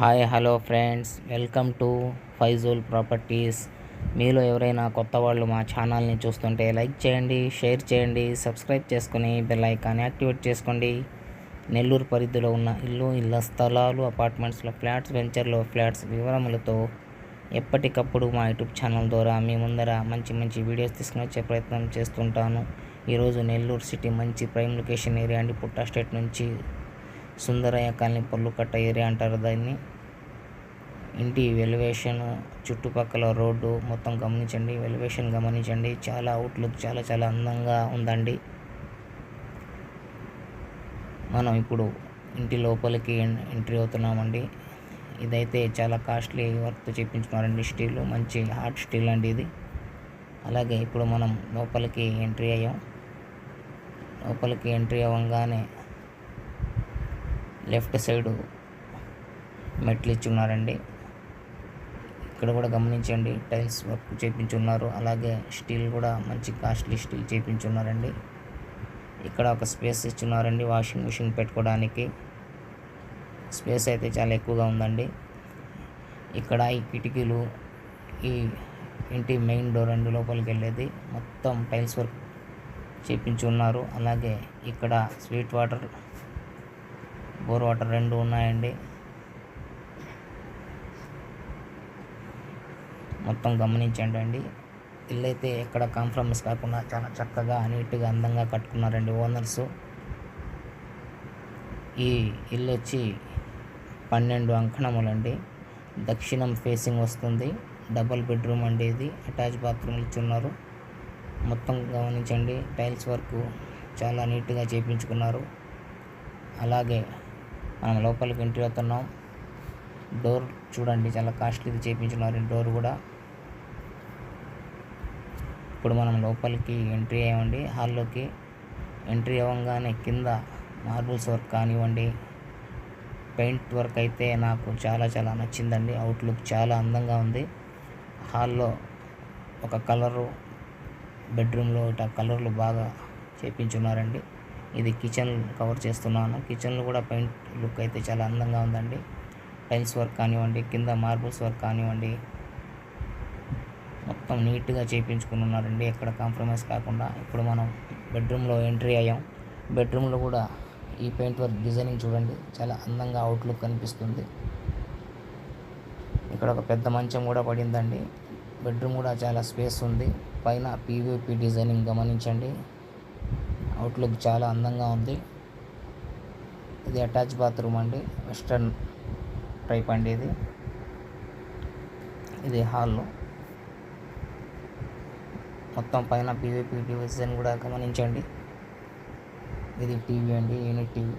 Hi hello friends. Welcome to Faizal properties. మీలో ఎవరైనా కొత్త వాళ్ళు మా ఛానల్ని చూస్తుంటే లైక్ చేయండి షేర్ చేయండి సబ్స్క్రైబ్ చేసుకుని బెల్ ఐకాన్ యాక్టివేట్ చేసుకోండి. నెల్లూరు పరిధిలో ఉన్న ఇల్లు ఇళ్ళ స్థలాలు అపార్ట్మెంట్స్లో ఫ్లాట్స్ వెంచర్లో ఫ్లాట్స్ వివరములతో ఎప్పటికప్పుడు మా యూట్యూబ్ ఛానల్ ద్వారా మీ ముందర మంచి మంచి వీడియోస్ తీసుకుని వచ్చే ప్రయత్నం చేస్తుంటాను. ఈరోజు నెల్లూరు సిటీ మంచి ప్రైమ్ లొకేషన్ ఏరియా అండి. పుట్టా స్టేట్ నుంచి సుందరయ్య కాలనీ పల్లుకట్ట ఏరియా అంటారు దాన్ని. ఇంటి వెలివేషన్ చుట్టుపక్కల రోడ్డు మొత్తం గమనించండి వెలివేషన్ గమనించండి. చాలా అవుట్లుక్ చాలా చాలా అందంగా ఉందండి. మనం ఇప్పుడు ఇంటి లోపలికి ఎంట్రీ అవుతున్నామండి. ఇదైతే చాలా కాస్ట్లీ వర్క్ చేయించుకున్నారండి స్టీల్. మంచి హాట్ స్టీల్ అండి ఇది. అలాగే ఇప్పుడు మనం లోపలికి ఎంట్రీ అయ్యాం. లోపలికి ఎంట్రీ అవ్వగానే లెఫ్ట్ సైడు మెట్లు ఇచ్చి ఉన్నారండి. ఇక్కడ కూడా గమనించండి టైల్స్ వర్క్ చేయించున్నారు అలాగే స్టీల్ కూడా మంచి కాస్ట్లీ స్టీల్ చేయించున్నారండి ఇక్కడ ఒక స్పేస్ ఇచ్చున్నారండి వాషింగ్ మిషన్ పెట్టుకోవడానికి. స్పేస్ అయితే చాలా ఎక్కువగా ఉందండి. ఇక్కడ ఈ కిటికీలు ఈ ఇంటి మెయిన్ డోర్ అండి లోపలికి వెళ్ళేది. మొత్తం టైల్స్ వర్క్ చేపించి ఉన్నారు అలాగే ఇక్కడ స్వీట్ వాటర్ బోర్ వాటర్ రెండు ఉన్నాయండి. మొత్తం గమనించండి అండి ఇల్లు అయితే ఎక్కడ కాంప్రమైజ్ కాకుండా చాలా చక్కగా నీట్గా అందంగా కట్టుకున్నారండి ఓనర్స్. ఈ ఇల్లు వచ్చి పన్నెండు అంకణములండి. దక్షిణం ఫేసింగ్ వస్తుంది. డబుల్ బెడ్రూమ్ అండి ఇది. అటాచ్ బాత్రూమ్ ఇచ్చున్నారు. మొత్తం గమనించండి. టైల్స్ వర్క్ చాలా నీట్గా చేయించుకున్నారు అలాగే మనం లోపలికి ఎంట్రీ అవుతున్నాం. డోర్ చూడండి చాలా కాస్ట్లీది చేయించున్నారు డోర్ కూడా. ఇప్పుడు మనం లోపలికి ఎంట్రీ అయ్యామండి. హాల్లోకి ఎంట్రీ అవ్వగానే కింద మార్బుల్స్ వర్క్ కానివ్వండి పెయింట్ వర్క్ అయితే నాకు చాలా చాలా నచ్చిందండి. అవుట్లుక్ చాలా అందంగా ఉంది. హాల్లో ఒక కలరు బెడ్రూమ్లో ఇట కలర్లు బాగా చేపించున్నారండి. ఇది కిచెన్ కవర్ చేస్తున్నాను. కిచెన్లో కూడా పెయింట్ లుక్ అయితే చాలా అందంగా ఉందండి. టైల్స్ వర్క్ కానివ్వండి కింద మార్బుల్స్ వర్క్ కానివ్వండి మొత్తం నీట్గా చేయించుకుని ఉన్నారండి. ఎక్కడ కాంప్రమైజ్ కాకుండా ఇప్పుడు మనం బెడ్రూమ్లో ఎంట్రీ అయ్యాం. బెడ్రూమ్లో కూడా ఈ పెయింట్ వర్క్ డిజైనింగ్ చూడండి చాలా అందంగా అవుట్లుక్ కనిపిస్తుంది. ఇక్కడ ఒక పెద్ద మంచం కూడా పడిందండి. బెడ్రూమ్ కూడా చాలా స్పేస్ ఉంది. పైన పీవీపీ డిజైనింగ్ గమనించండి. అవుట్లుక్ చాలా అందంగా ఉంది. ఇది అటాచ్ బాత్రూమ్ అండి. వెస్టర్న్ టైప్ అండి ఇది. ఇది హాల్లో మొత్తం పైన పీవీపీ డివిజన్ కూడా గమనించండి. ఇది టీవీ అండి యూనిట్ టీవీ.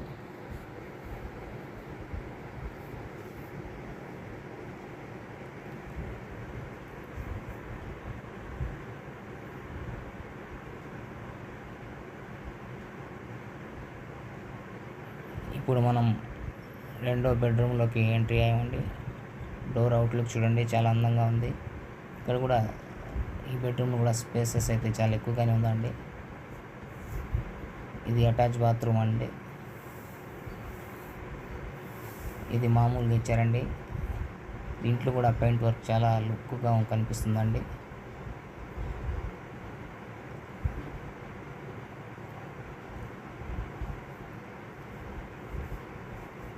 ఇప్పుడు మనం రెండో బెడ్రూమ్లోకి ఎంట్రీ అయ్యామండి డోర్ అవుట్లుక్ చూడండి చాలా అందంగా ఉంది. ఇక్కడ కూడా ఈ బెడ్రూమ్లో కూడా స్పేసెస్ అయితే చాలా ఎక్కువగానే ఉందండి. ఇది అటాచ్ బాత్రూమ్ అండి. ఇది మామూలుగా ఇచ్చారండి. దీంట్లో కూడా పెయింట్ వర్క్ చాలా లుక్గా కనిపిస్తుందండి.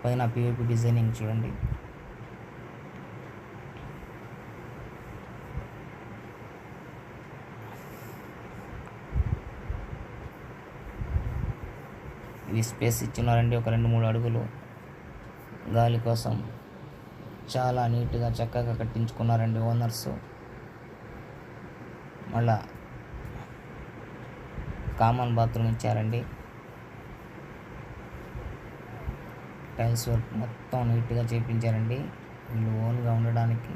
పైన పిఓపి డిజైనింగ్ చూడండి. ఇది స్పేస్ ఇచ్చినారండి ఒక రెండు మూడు అడుగులు. గాలి కోసం చాలా నీట్గా చక్కగా కట్టించుకున్నారండి ఓనర్స్ మళ్ళా కామన్ బాత్రూమ్ ఇచ్చారండి. టైల్స్ వర్క్ మొత్తం నీట్గా చేయించారండి వీళ్ళు ఓన్గా ఉండడానికి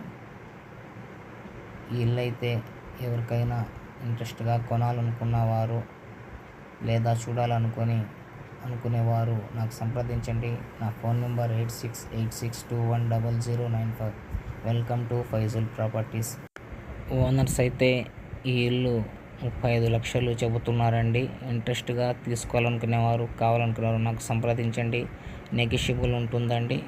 ఈ ఇల్లు అయితే ఎవరికైనా ఇంట్రెస్ట్గా కొనాలనుకున్న వారు లేదా చూడాలనుకొని అనుకునేవారు నాకు సంప్రదించండి. నా phone number eight six eight six two one double zero nine five. Welcome to Faizul properties. Owners అయితే ఈ ఇల్లు ముప్పై ఐదు లక్షలు చెబుతున్నారండి. ఇంట్రెస్ట్గా తీసుకోవాలనుకునేవారు కావాలనుకునేవారు నాకు సంప్రదించండి. నెగిషియబుల్ ఉంటుందండి.